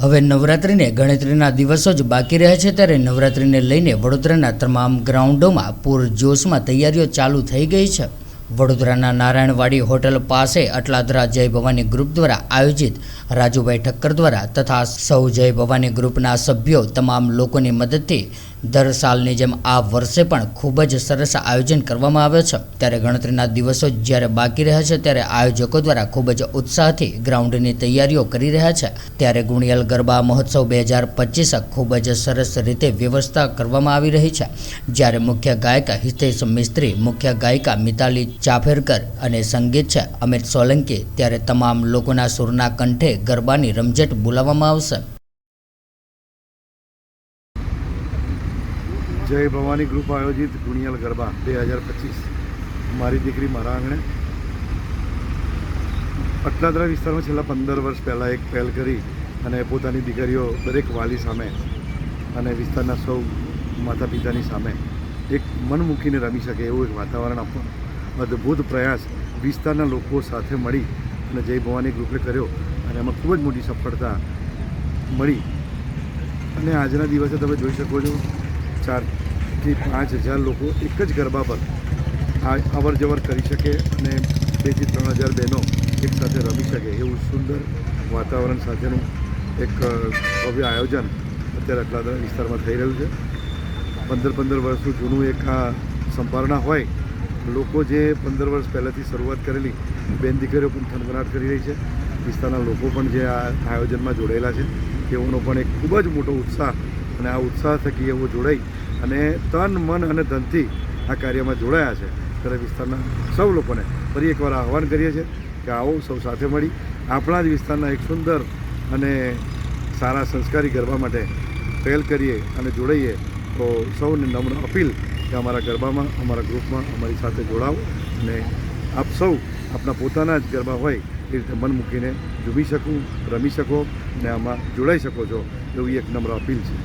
હવે નવરાત્રિને ગણતરીના દિવસો જ બાકી રહ્યા છે ત્યારે નવરાત્રિને લઈને વડોદરાના તમામ ગ્રાઉન્ડોમાં પૂરજોશમાં તૈયારીઓ ચાલુ થઈ ગઈ છે. વડોદરાના નારાયણવાડી હોટલ પાસે અટલાદરા જય ભવાની ગ્રુપ દ્વારા આયોજિત રાજુભાઈ ઠક્કર દ્વારા તથા સૌ જય ભવાની ગ્રુપના સભ્યો તમામ લોકોની મદદથી દર સાલની જેમ આ વર્ષે પણ ખૂબ જ સરસ આયોજન કરવામાં આવે છે. ત્યારે ગણતરીના દિવસો જ્યારે બાકી રહ્યા છે, ત્યારે આયોજકો દ્વારા ખૂબ જ ઉત્સાહથી ગ્રાઉન્ડની તૈયારીઓ કરી રહ્યા છે. ત્યારે ગુણિયલ ગરબા મહોત્સવ બે હજાર પચીસ ખૂબ જ સરસ રીતે વ્યવસ્થા કરવામાં આવી રહી છે. જ્યારે મુખ્ય ગાયક હિતેશ મિસ્ત્રી, મુખ્ય ગાયિકા મિતાલી ચાફેરકર અને સંગીત છે અમિત સોલંકી, ત્યારે તમામ લોકોના સુરના કંઠે ગરબાની રમઝટ બોલાવવામાં આવશે. જય ભવાની ગ્રુપ આયોજિત ગુણિયલ ગરબા બે હજાર પચીસ. મારી દીકરી મારા આંગણે. અટલાદરા વિસ્તારમાં છેલ્લા પંદર વર્ષ પહેલાં એક પહેલ કરી અને પોતાની દીકરીઓ દરેક વાલી સામે અને વિસ્તારના સૌ માતા પિતાની સામે એક મન મૂકીને રમી શકે એવું એક વાતાવરણ આપવા અદ્ભુત પ્રયાસ વિસ્તારના લોકો સાથે મળી અને જય ભવાની ગ્રુપે કર્યો અને એમાં ખૂબ જ મોટી સફળતા મળી. અને આજના દિવસે તમે જોઈ શકો છો ચારથી પાંચ હજાર લોકો એક જ ગરબા પર આ અવર જવર કરી શકે અને બેથી ત્રણ હજાર બહેનો એકસાથે રમી શકે એવું સુંદર વાતાવરણ સાથેનું એક ભવ્ય આયોજન અત્યારે અટલાદરા વિસ્તારમાં થઈ રહ્યું છે. પંદર પંદર વર્ષનું જૂનું એક આ સંભારણા હોય, લોકો જે પંદર વર્ષ પહેલાંથી શરૂઆત કરેલી, બેન દીકરીઓ પણ થનગનાટ કરી રહી છે. વિસ્તારના લોકો પણ જે આ આયોજનમાં જોડાયેલા છે, તેઓનો પણ એક ખૂબ જ મોટો ઉત્સાહ અને આ ઉત્સાહ થકી એવો જોડાઈ અને તન, મન અને ધનથી આ કાર્યમાં જોડાયા છે. ત્યારે વિસ્તારના સૌ લોકોને ફરી એકવાર આહવાન કરીએ છીએ કે આવો સૌ સાથે મળી આપણા જ વિસ્તારના એક સુંદર અને સારા સંસ્કારી ગરબા માટે પહેલ કરીએ અને જોડાઈએ, તો સૌને નમ્ર અપીલ કે અમારા ગરબામાં, અમારા ગ્રુપમાં અમારી સાથે જોડાઓ અને આપ સૌ આપણા પોતાના જ ગરબા હોય એ રીતે મન મૂકીને ઝૂમી શકું, રમી શકો અને આમાં જોડાઈ શકો છો, એવી એક નમ્ર અપીલ છે.